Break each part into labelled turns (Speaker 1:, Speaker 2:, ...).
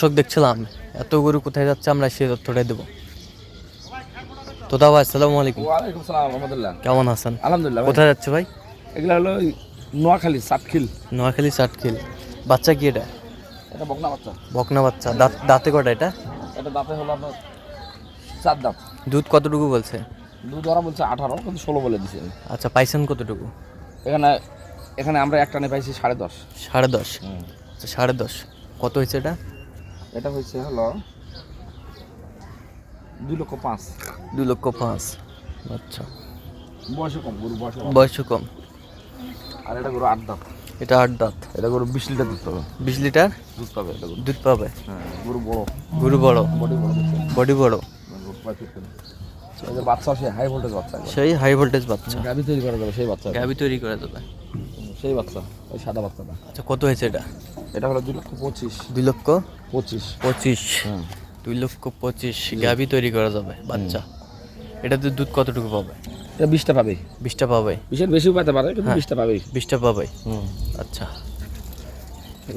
Speaker 1: দর্শক দেখছিলাম এত গরু কোথায় যাচ্ছে আমরা সেই তথ্যটাই দেবো। তো ভাই আসসালামু আলাইকুম।
Speaker 2: ওয়ালাইকুম সালাম রহমতুল্লাহ।
Speaker 1: কেমন আছেন?
Speaker 2: আলহামদুলিল্লাহ
Speaker 1: কোথায় যাচ্ছে ভাই?
Speaker 2: এগুলা হলো নোয়াখালী সাতখিল।
Speaker 1: নোয়াখালী চাটখিল বাচ্চা কি এটা?
Speaker 2: এটা বকনা বাচ্চা।
Speaker 1: বকনা বাচ্চা। দাঁত দাঁতে কটা এটা?
Speaker 2: এটা দাঁতে হলো আপনার চার দাঁত।
Speaker 1: দুধ কতটুকু বলছে?
Speaker 2: দুধ ওরা বলছে আঠারো কিন্তু ষোলো বলে দিছে।
Speaker 1: আচ্ছা পাইছেন কতটুকু?
Speaker 2: এখানে এখানে আমরা একটা নে পাইছি সাড়ে দশ।
Speaker 1: সাড়ে দশ। আচ্ছা সাড়ে দশ। কত হয়েছে এটা?
Speaker 2: এটা হয়েছে হলো দুই লক্ষ পাঁচ।
Speaker 1: দু লক্ষ পাঁচ। আচ্ছা।
Speaker 2: বয়স কম গরু বয়স কম।
Speaker 1: বয়সও কম।
Speaker 2: আর এটা গরু আট দাঁত।
Speaker 1: এটা আট দাঁত।
Speaker 2: এটা গরু বিশ লিটার দুধ পাবে।
Speaker 1: বিশ লিটার
Speaker 2: দুধ পাবে এটা গরু
Speaker 1: দুধ পাবে।
Speaker 2: হ্যাঁ গরু বড়।
Speaker 1: গরু বড়।
Speaker 2: বডি বড়
Speaker 1: বডি বড়।
Speaker 2: যে বাচ্চা সেই হাই ভোল্টেজ বাচ্চা।
Speaker 1: সেই হাই ভোল্টেজ বাচ্চা।
Speaker 2: গাভি তৈরি করা যাবে সেই বাচ্চা
Speaker 1: গাবি তৈরি করে দেবে।
Speaker 2: সেই বাচ্চা ওই সাদা বাচ্চাটা।
Speaker 1: আচ্ছা কত হয়েছে এটা?
Speaker 2: এটা হলো দুই লক্ষ পঁচিশ।
Speaker 1: দুই লক্ষ
Speaker 2: পঁচিশ।
Speaker 1: পঁচিশ। দুই লক্ষ পঁচিশ গাবি তৈরি করা যাবে বাচ্চা। এটাতে দুধ কতটুকু পাবে?
Speaker 2: এটা বিশটা পাবে।
Speaker 1: বিশটা পাবে?
Speaker 2: বিশের বেশিও পেতে পারে কিন্তু
Speaker 1: হ্যাঁ।
Speaker 2: বিশটা পাবে।
Speaker 1: বিশটা পাবে?
Speaker 2: হুম।
Speaker 1: আচ্ছা।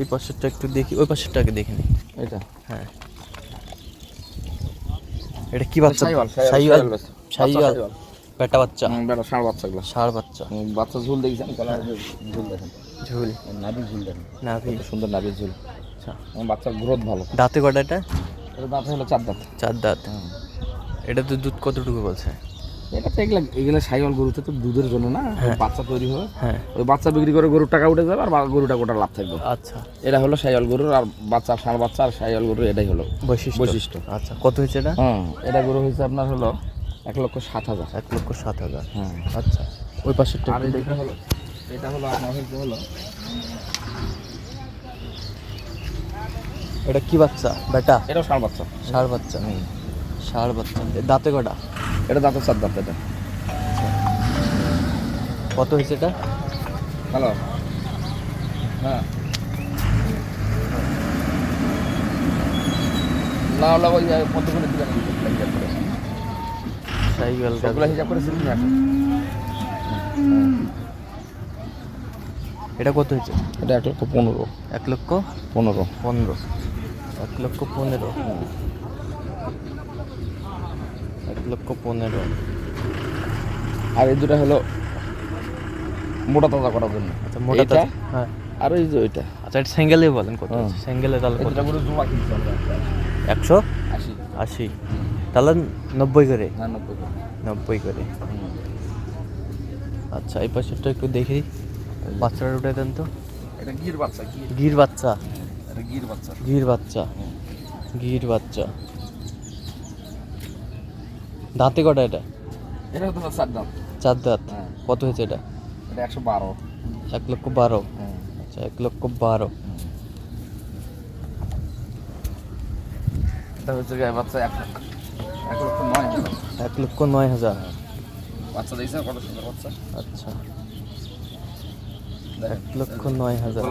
Speaker 1: এই পাশেরটা একটু দেখি ওই পাশেরটাকে দেখি নি
Speaker 2: এটা।
Speaker 1: হ্যাঁ। এটা কি বাচ্চা?
Speaker 2: সাইওয়াল, সাইওয়াল,
Speaker 1: সাইওয়াল।
Speaker 2: বাচ্চা।
Speaker 1: বেটা বাচ্চা।
Speaker 2: বেটা ষাঁড় বাচ্চাগুলো
Speaker 1: ষাড় বাচ্চা।
Speaker 2: বাচ্চা ঝুল দেখছেন? গলার ঝুল দেখেন।
Speaker 1: ঝুল।
Speaker 2: নাভির ঝুল দেখেন।
Speaker 1: নাভি।
Speaker 2: সুন্দর নাভির ঝুল।
Speaker 1: আচ্ছা।
Speaker 2: বাচ্চার গ্রোথ ভালো।
Speaker 1: দাঁতে কটা এটা?
Speaker 2: এটা দাঁত হলো চার দাঁত।
Speaker 1: চার দাঁত।
Speaker 2: হুম।
Speaker 1: এটাতে দুধ কতটুকু বলছে?
Speaker 2: এটা তো এগুলা এগুলা সাইওয়াল গরুতে তো দুধের জন্য না
Speaker 1: হ্যাঁ।
Speaker 2: বাচ্চা তৈরি হবে।
Speaker 1: হ্যাঁ।
Speaker 2: ওই বাচ্চা বিক্রি করে গরুর টাকা উঠে যাবে আর গরুটা গোটা লাভ থাকবে।
Speaker 1: আচ্ছা।
Speaker 2: এটা হলো সাইওয়াল গরুর আর বাচ্চা ষাঁড় বাচ্চা আর সাইওয়াল গরুর এটাই হলো
Speaker 1: বৈশিষ্ট্য।
Speaker 2: বৈশিষ্ট্য।
Speaker 1: আচ্ছা কত হয়েছে এটা?
Speaker 2: হ্যাঁ এটা গরু হয়েছে আপনার হলো এক লক্ষ সাত হাজার।
Speaker 1: এক লক্ষ সাত হাজার।
Speaker 2: হ্যাঁ।
Speaker 1: আচ্ছা। ওই পাশেরটা
Speaker 2: আর এটা হলো এটা হলো আপনার হচ্ছে হলো
Speaker 1: এটা কি বাচ্চা? বেটা
Speaker 2: এটাও ষাঁড় বাচ্চা।
Speaker 1: ষাড় বাচ্চা। ষাড় বাচ্চা। দাঁতে কটা?
Speaker 2: এটা দাঁতের চার দাঁত এটা।
Speaker 1: কত হয়েছে এটা?
Speaker 2: হ্যালো হ্যাঁ। না হলে ওই কত করে দিবেন হিসাব সবগুলো হিসাব করে সিলিং আছে
Speaker 1: এটা কত হয়েছে?
Speaker 2: এটা এক লক্ষ পনেরো।
Speaker 1: এক লক্ষ
Speaker 2: পনেরো।
Speaker 1: পনেরো। এক লক্ষ পনেরো। এক লক্ষ পনেরো।
Speaker 2: আর এই দুটা হলো মোটা তাজা করার জন্য।
Speaker 1: আচ্ছা মোটা তাজা- হ্যাঁ।
Speaker 2: আর এই যে ওইটা।
Speaker 1: আচ্ছা এটা সিঙ্গেলে বলেন কত। সিঙ্গেলে তাহলে কত একশো?
Speaker 2: আশি।
Speaker 1: আশি। তাহলে নব্বই করে?
Speaker 2: হ্যাঁ নব্বই করে।
Speaker 1: নব্বই করে। আচ্ছা এই পাশেরটা একটু দেখি বাচ্চাটা উঠে দেন তো।
Speaker 2: এটা গির বাচ্চা গির।
Speaker 1: বাচ্চা।
Speaker 2: গির বাচ্চা।
Speaker 1: গির বাচ্চা। গির বাচ্চা। দাঁতে কটা এটা?
Speaker 2: চার দাম
Speaker 1: চার দাঁত।
Speaker 2: হ্যাঁ।
Speaker 1: কত হয়েছে এটা?
Speaker 2: এটা একশো বারো।
Speaker 1: এক লক্ষ বারো?
Speaker 2: হ্যাঁ
Speaker 1: আচ্ছা এক লক্ষ বারো।
Speaker 2: এটা হচ্ছে গায়ে বাচ্চা এক লক্ষ।
Speaker 1: এক লক্ষ নয় হাজার।
Speaker 2: বাচ্চা দেখছে কত সুন্দর বাচ্চা।
Speaker 1: আচ্ছা। এক লক্ষ নয় হাজার।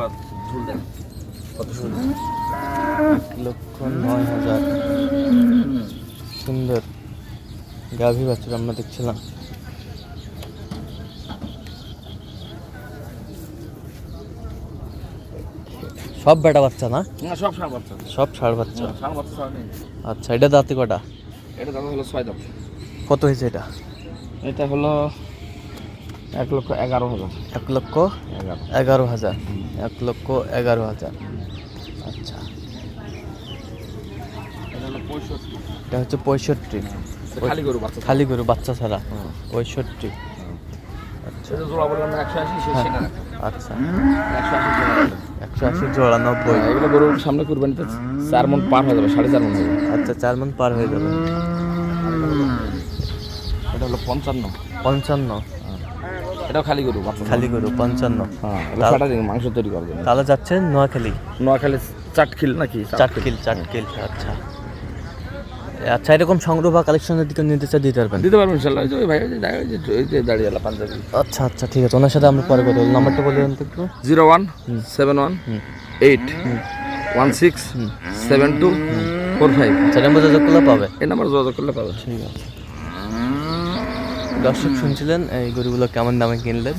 Speaker 2: কত সুন্দর।
Speaker 1: এক লক্ষ নয় হাজার। সুন্দর। গাভী বাছুর আমরা দেখছিলাম। সব বেটা বাচ্চা না?
Speaker 2: সব ষাঁড় বাচ্চা।
Speaker 1: সব ষাঁড় বাচ্চা। আচ্ছা এটা দাঁতে কটা?
Speaker 2: এটা দাদা হলো ছয় দাম।
Speaker 1: কত হয়েছে এটা?
Speaker 2: এটা হলো এক লক্ষ এগারো হাজার।
Speaker 1: এক লক্ষ
Speaker 2: এগারো।
Speaker 1: হাজার। এক লক্ষ এগারো হাজার। আচ্ছা।
Speaker 2: এটা
Speaker 1: হচ্ছে পঁয়ষট্টি।
Speaker 2: খালি গরু বাচ্চা
Speaker 1: খালি গরু বাচ্চা ছাড়া। পঁয়ষট্টি।
Speaker 2: সেটা না।
Speaker 1: আচ্ছা।
Speaker 2: একশো আশি জোড়া
Speaker 1: নব্বই
Speaker 2: হ্যাঁ, এগুলো সামনে কুরবানিতে চার মন পার হয়ে যাবে সাড়ে চার মন
Speaker 1: আচ্ছা চার মন পার হয়ে যাবে।
Speaker 2: এটা হলো পঞ্চান্ন।
Speaker 1: পঞ্চান্ন।
Speaker 2: এটাও খালি গরু
Speaker 1: খালি গরু পঞ্চান্ন।
Speaker 2: হ্যাঁ মাংস তৈরি করার জন্য
Speaker 1: তাহলে যাচ্ছে নোয়াখালী।
Speaker 2: নোয়াখালী চাটখিল নাকি?
Speaker 1: চাটকিল চাটকিল আচ্ছা। আচ্ছা এরকম সংগ্রহ বা কালেকশনের দিকে নিতে চাই দিতে পারবেন?
Speaker 2: দিতে পারবেন ইনশাল্লাহ। ওই ভাই দাঁড়িয়ে- আলা পাঞ্জাবি।
Speaker 1: আচ্ছা আচ্ছা ঠিক আছে। ওনার সাথে আমরা পরে কথা বলব। নাম্বারটা বলে দেন একটু।
Speaker 2: Zero one seven one eight one six seven two four five
Speaker 1: আচ্ছা নম্বর যোগাযোগ করলে পাবে?
Speaker 2: এই নাম্বার যোগাযোগ করলে পাবে।
Speaker 1: ঠিক আছে। দর্শক শুনছিলেন এই গরুগুলো কেমন দামে কিনলেন?